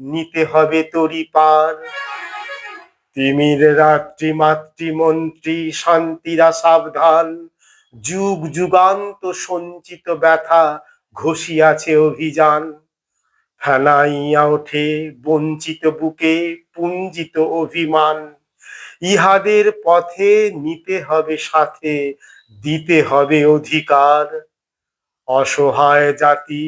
নিতে হবে তরি পার। তিমির রাত্রি মাতৃমন্ত্রী শান্তিরা সাবধান। যুগ যুগান্ত সঞ্চিত ব্যথা ঘষিয়াছে অভিযান। ফেনাইয়া ওঠে বঞ্চিত বুকে পুঞ্জিত অভিমান। ইহাদের পথে নিতে হবে সাথে, দিতে হবে অধিকার। অসহায় জাতি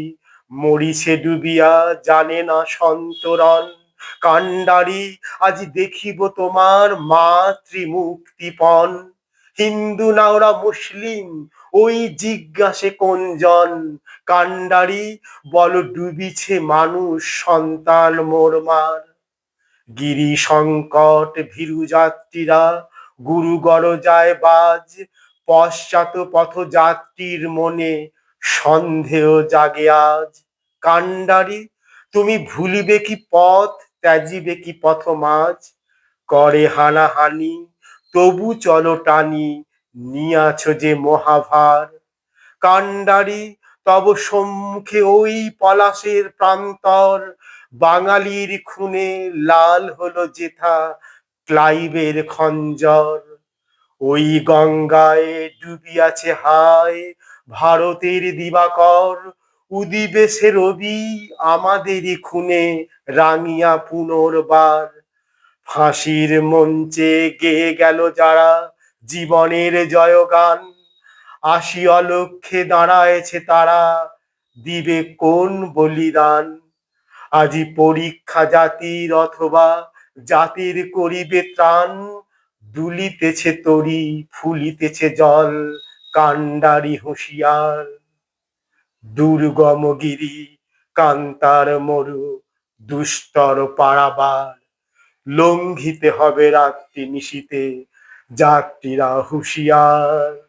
মরিছে ডুবিয়া জানে না সন্তরণ। কাণ্ডারি আজ দেখিব তোমার মাতৃমুক্তিপণ। হিন্দু না ওরা মুসলিম, ওই জিজ্ঞাসে কোনজন? কাণ্ডারি, বল ডুবিছে মানুষ সন্তান মোরমার। গিরি সংকট ভীরু যাত্রীরা, গুরু গুরুগর যায় বাজ পশ্চাৎ পথ যাত্রীর মনে সন্দেহ জাগে আজ। কাণ্ডারি, তুমি ভুলিবে কি পথ, ত্যাজিবে কি পথ মাঝ? করে হানাহানি, তবু চলো টানি, নিয়াছ যে মহাভার। কাণ্ডারি, তব সম্মুখে ওই পলাশের প্রান্তর। বাঙালির খুনে লাল হলো যেথা, ক্লাইবের খঞ্জর। ওই গঙ্গায় ডুবিয়াছে হায়, ভারতের দিবাকর। উদিবে সে রবি আমাদেরই খুনে রাঙিয়া পুনর্বার। ফাঁসির মঞ্চে গেয়ে গেল যারা জীবনের জয়গান। আসি অলক্ষে দাঁড়ায়েছে তারা, দিবে কোন বলিদান? আজি পরীক্ষা জাতির অথবা জাতির করিবে ত্রাণ। দুলিতেছে তরি, ফুলিতেছে জল, কাণ্ডারি হুঁশিয়ার। দুর্গম গিরি কান্তার মরু দুস্তর পারাবার। লঙ্ঘিতে হবে রাত্রি নিশীতে, যাত্রীরা হুঁশিয়ার।